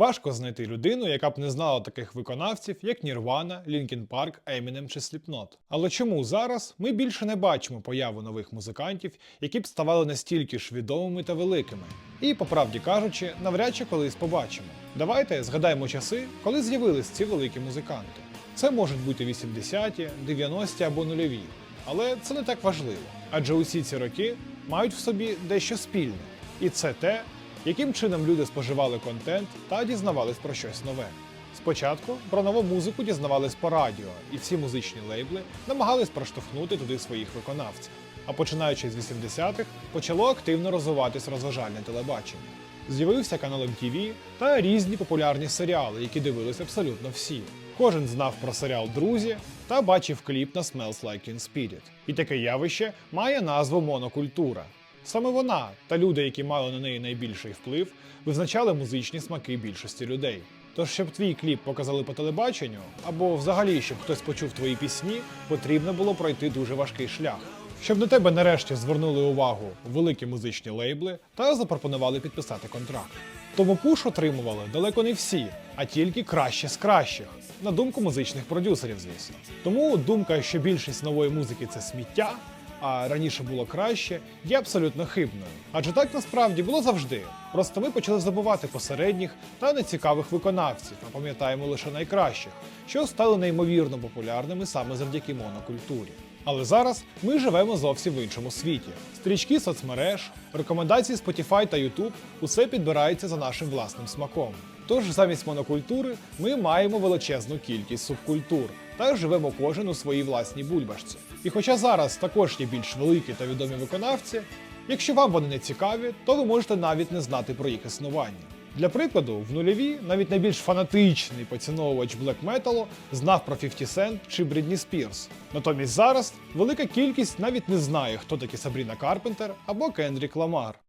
Важко знайти людину, яка б не знала таких виконавців, як Nirvana, Linkin Park, Eminem чи Slipknot. Але чому зараз ми більше не бачимо появу нових музикантів, які б ставали настільки ж відомими та великими? І, по правді кажучи, навряд чи колись побачимо. Давайте згадаємо часи, коли з'явились ці великі музиканти. Це можуть бути 80-ті, 90-ті або нульові. Але це не так важливо, адже усі ці роки мають в собі дещо спільне. І це те, яким чином люди споживали контент та дізнавались про щось нове. Спочатку про нову музику дізнавались по радіо, і всі музичні лейбли намагались проштовхнути туди своїх виконавців. А починаючи з 80-х, почало активно розвиватись розважальне телебачення. З'явився канал MTV та різні популярні серіали, які дивились абсолютно всі. Кожен знав про серіал Друзі та бачив кліп на Smells Like Teen Spirit. І таке явище має назву монокультура. Саме вона та люди, які мали на неї найбільший вплив, визначали музичні смаки більшості людей. Тож, щоб твій кліп показали по телебаченню, або взагалі, щоб хтось почув твої пісні, потрібно було пройти дуже важкий шлях. Щоб на тебе нарешті звернули увагу великі музичні лейбли та запропонували підписати контракт. Тому пуш отримували далеко не всі, а тільки краще з кращих, на думку музичних продюсерів, звісно. Тому думка, що більшість нової музики це сміття, а раніше було краще, є абсолютно хибною. Адже так насправді було завжди. Просто ми почали забувати посередніх та нецікавих виконавців, а пам'ятаємо лише найкращих, що стали неймовірно популярними саме завдяки монокультурі. Але зараз ми живемо зовсім в іншому світі. Стрічки соцмереж, рекомендації Spotify та YouTube – усе підбирається за нашим власним смаком. Тож замість монокультури ми маємо величезну кількість субкультур та живемо кожен у своїй власній бульбашці. І хоча зараз також є більш великі та відомі виконавці, якщо вам вони не цікаві, то ви можете навіть не знати про їх існування. Для прикладу, в нульові навіть найбільш фанатичний поціновувач блек металу знав про 50 Cent чи Брідні Спірс. Натомість зараз велика кількість навіть не знає, хто такі Сабріна Карпентер або Кендрік Ламар.